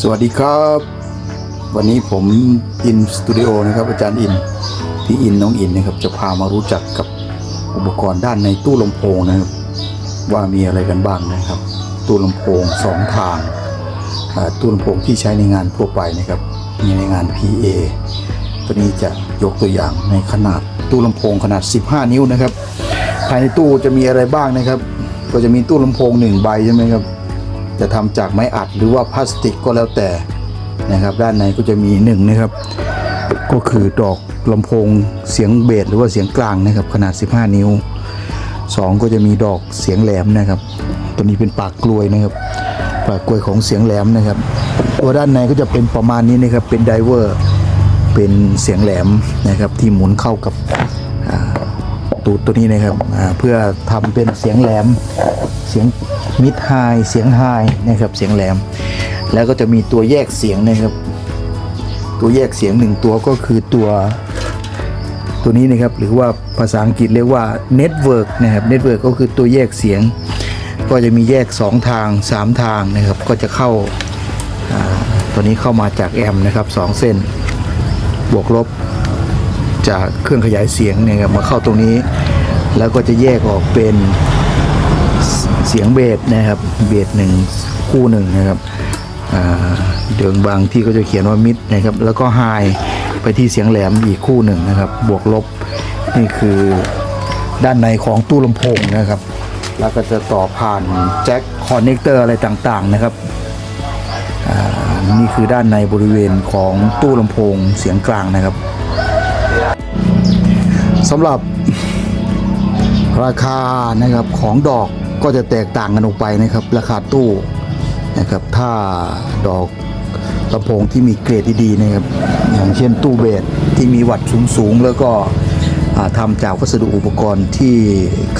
สวัสดีครับ วันนี้ผมอินสตูดิโอนะครับอาจารย์อินพี่อินน้องอินนะครับจะพามารู้จักกับอุปกรณ์ด้านในตู้ลำโพงนะครับ ว่ามีอะไรกันบ้างนะครับ ตู้ลำโพงสองทางตู้ลำโพงที่ใช้ในงานทั่วไปนะครับมีในงาน PA ตัวนี้จะยกตัวอย่างในขนาดตู้ลำโพงขนาด 15 นิ้วนะครับ ภายในตู้จะมีอะไรบ้างนะครับ ก็จะมีตู้ลำโพงหนึ่งใบใช่ไหมครับ จะทำจากไม้อัดหรือว่าพลาสติกก็แล้วแต่นะครับ ด้านในก็จะมีหนึ่งนะครับ ก็คือดอกลำโพงเสียงเบสหรือว่าเสียงกลางนะครับ ขนาด 15 นิ้ว 2 ก็จะมีดอกเสียงแหลมนะครับ ตัวนี้เป็นปากกลวยนะครับ ปากกลวยของเสียงแหลมนะครับ ตัวด้านในก็จะเป็นประมาณนี้นะครับเป็นไดเวอร์เป็นเสียงแหลมนะครับที่หมุนเข้ากับ ตูดตัวนี้นะครับเพื่อทำเป็นเสียงแหลม เสียงมิดไฮเสียงไฮนะครับเสียงแหลม แล้วก็จะมีตัวแยกเสียงนะครับ ตัวแยกเสียงหนึ่งตัวก็คือตัวตัวนี้นะครับหรือว่าภาษาอังกฤษเรียกว่า network นะครับ network ก็คือตัวแยกเสียง ก็จะมีแยก 2 ทาง 3 ทางนะครับ ก็จะเข้าาตัวนี้เข้ามาจากแอมนะครับสองเส้น บวกลบ จากเครื่องขยายเสียงเนี่ยครับมาเข้าตรงนี้ แล้วก็จะแยกออกเป็นเสียงเบสนะครับ เบสหนึ่งคู่หนึ่งนะครับเดิงบางที่ก็จะเขียนว่ามิดนะครับ แล้วก็ไฮไปที่เสียงแหลมอีกคู่หนึ่งนะครับ บวกลบนี่คือด้านในของตู้ลำโพงนะครับ แล้วก็จะต่อผ่านแจ็คคอนเนคเตอร์อะไรต่างๆนะครับนี่คือด้านในบริเวณของตู้ลำโพงเสียงกลางนะครับ สำหรับราคานะครับของดอกก็จะแตกต่างกันออกไปนะครับ ราคาตู้นะครับถ้าดอกลำโพงที่มีเกรดดีๆนะครับ อย่างเช่นตู้เบสที่มีวัตต์สูงๆแล้วก็ทำจากวัสดุอุปกรณ์ที่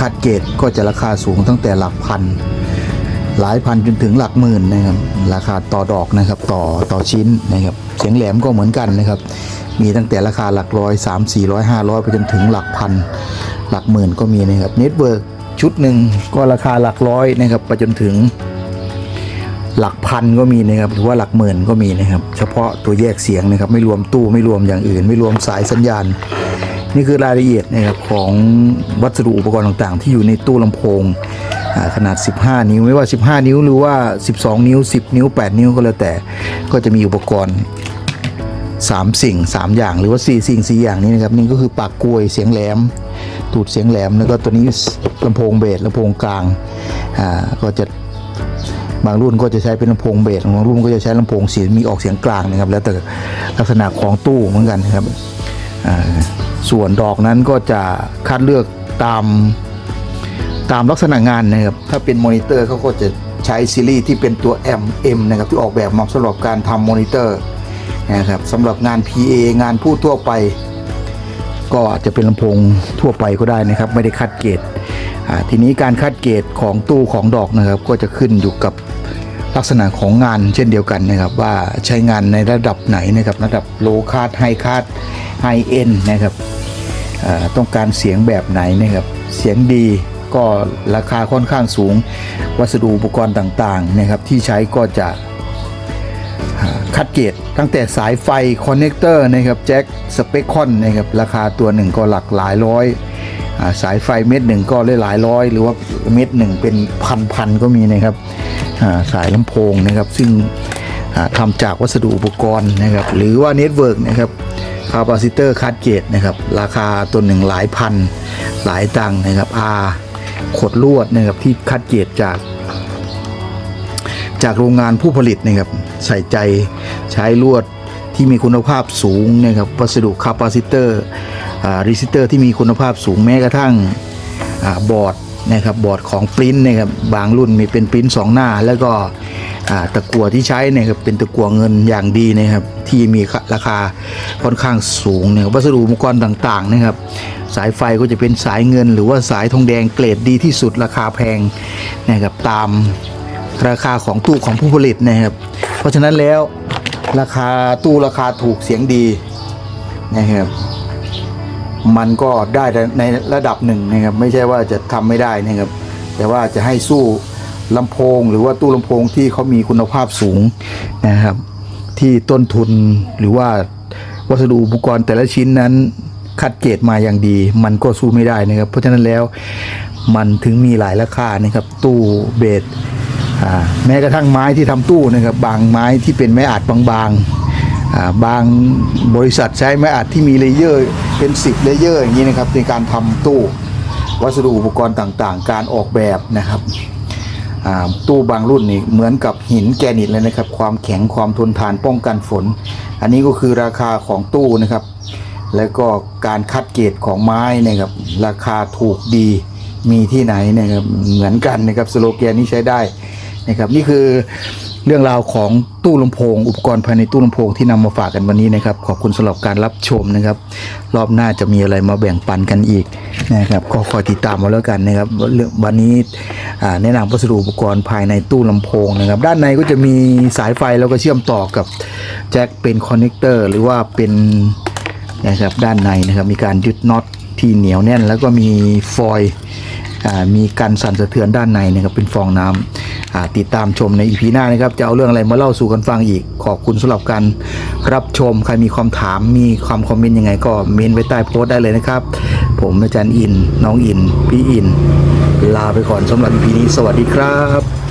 คัดเกรดก็จะราคาสูงตั้งแต่หลักพัน หลายพันจนถึงหลักหมื่นนะครับ ราคาต่อดอกนะครับต่อต่อชิ้นนะครับ เสียงแหลมก็เหมือนกันนะครับ มีตั้งแต่ราคาหลักร้อยสามสี่ร้อยห้าร้อยไปจนถึงหลักพันหลักหมื่นก็มีนะครับเน็ตเวิร์กชุดหนึ่งก็ราคาหลักร้อยนะครับไปจนถึงหลักพันก็มีนะครับหรือว่าหลักหมื่นก็มีนะครับ เฉพาะตัวแยกเสียงนะครับ ไม่รวมตู้ไม่รวมอย่างอื่น ไม่รวมสายสัญญาณ นี่คือรายละเอียดนะครับของวัสดุอุปกรณ์ต่างๆ ที่อยู่ในตู้ลำโพงอ่าขนาด 15 นิ้วไม่ว่า 15 นิ้วหรือว่า 12 นิ้ว 10 นิ้ว 8 นิ้วก็แล้วแต่ก็จะมีอุปกรณ์ 3 สิ่ง 3 อย่างหรือว่า 4 สิ่ง 4 อย่างนี้นะครับนี่ก็คือปากกลวยเสียงแหลม ตูดเสียงแหลมแล้วก็ตัวนี้ลำโพงเบสลำโพงกลางอ่าก็จะบางรุ่นก็จะใช้เป็นลำโพงเบสบางรุ่นก็จะใช้ลำโพงเสียงมีออกเสียงกลางนะครับ แล้วแต่ลักษณะของตู้เหมือนกันนะครับอ่าส่วนดอกนั้นก็จะคัดเลือกตามตามลักษณะงานนะครับถ้าเป็นมอนิเตอร์เขาก็จะใช้ซีรีส์ที่เป็นตัว M M นะครับที่ออกแบบมาสำหรับการทำมอนิเตอร์ นะครับสำหรับงาน PA งานผู้ทั่วไป ก็อาจจะเป็นลำโพงทั่วไปก็ได้นะครับ ไม่ได้คัดเกรดทีนี้การคัดเกรดของตู้ของดอกนะครับ ก็จะขึ้นอยู่กับลักษณะของงานเช่นเดียวกันนะครับ ว่าใช้งานในระดับไหนนะครับ ระดับโลคาดไฮคาดไฮเอ็นนะครับต้องการเสียงแบบไหนนะครับ เสียงดีก็ราคาค่อนข้างสูง วัสดุอุปกรณ์ต่างๆนะครับที่ใช้ก็จะ คัดเกรดตั้งแต่สายไฟคอนเนคเตอร์นะครับแจ็คสเปคคอนนะครับราคาตัวหนึ่งก็หลักหลายร้อยสายไฟเม็ดหนึ่งก็หลายร้อย หรือว่าเม็ดหนึ่งเป็นพันพันก็มีนะครับสายลำโพงนะครับ ซึ่งอ่าทำจากวัสดุอุปกรณ์นะครับ หรือว่าเน็ตเวิร์กนะครับคาปาซิเตอร์คัดเกรดนะครับ ราคาตัวหนึ่งหลายพัน หลายตังค์นะครับอาขดลวดนะครับที่คัดเกรดจาก จากโรงงานผู้ผลิตนะครับใส่ใจใช้ลวดที่มีคุณภาพสูงนะครับวัสดุคาปาซิเตอร์รีซิเตอร์ที่มีคุณภาพสูงแม้กระทั่งอบอร์ดนะครับบอร์ดของปริ้นนะครับบางรุ่นมีเป็นปริ้นสองหน้า แล้วก็ตะกั่วที่ใช้นะครับเป็นตะกั่วเงินอย่างดีนะครับ ที่มีราคาค่อนข้างสูงนะครับวัสดุอุปกรณ์ต่างๆนะครับ สายไฟก็จะเป็นสายเงิน หรือว่าสายทองแดงเกรดดีที่สุดราคาแพงนะครับตาม ราคาของตู้ของผู้ผลิตนะครับ เพราะฉะนั้นแล้วราคาตู้ราคาถูกเสียงดีนะครับมันก็ได้ในระดับหนึ่งนะครับ ไม่ใช่ว่าจะทำไม่ได้นะครับ แต่ว่าจะให้สู้ลำโพง หรือว่าตู้ลำโพงที่เขามีคุณภาพสูงนะครับ ที่ต้นทุนหรือว่าวัสดุอุปกรณ์แต่ละชิ้นนั้นคัดเกรดมาอย่างดี มันก็สู้ไม่ได้นะครับ เพราะฉะนั้นแล้วมันถึงมีหลายราคานะครับ ตู้เบส แม้กระทั่งไม้ที่ทำตู้นะครับบางไม้ที่เป็นไม้อัดบางๆอ่าบางบริษัทใช้ไม้อัดที่มีเลเยอร์เป็น 10 เลเยอร์อย่างนี้นะครับในการทำตู้วัสดุอุปกรณ์ต่างๆ การออกแบบนะครับตู้บางรุ่นนี่เหมือนกับหินแกรนิตเลยนะครับ ความแข็งความทนทานป้องกันฝน อันนี้ก็คือราคาของตู้นะครับ แล้วก็การคัดเกรดของไม้นะครับราคาถูกดีมีที่ไหนนะครับเหมือนกันนะครับสโลแกนนี้ใช้ได้ นะครับนี่คือเรื่องราวของตู้ลำโพง อุปกรณ์ภายในตู้ลำโพงที่นำมาฝากกันวันนี้นะครับ ขอบคุณสำหรับการรับชมนะครับ รอบหน้าจะมีอะไรมาแบ่งปันกันอีกนะครับก็คอยติดตามมาแล้วกันนะครับเรื่องวันนี้แนะนำวัสดุอุปกรณ์ภายในตู้ลำโพงนะครับ ด้านในก็จะมีสายไฟแล้วก็เชื่อมต่อกับแจ็คเป็นคอนเนคเตอร์หรือว่าเป็นนะครับด้านในนะครับมีการยึดน็อตที่เหนียวแน่น แล้วก็มีฟอยล์ มีการสั่นสะเทือนด้านในนะครับเป็นฟองน้ำอ่าติดตามชมในอีพีหน้านะครับจะเอาเรื่องอะไรมาเล่าสู่กันฟังอีก ขอบคุณสำหรับการรับชมใครมีความถามมีความคอมเมนต์ยังไงก็เมนไว้ใต้โพสต์ได้เลยนะครับ ผมอาจารย์อิน น้องอิน พี่อิน ลาไปก่อนสำหรับอีพีนี้สวัสดีครับ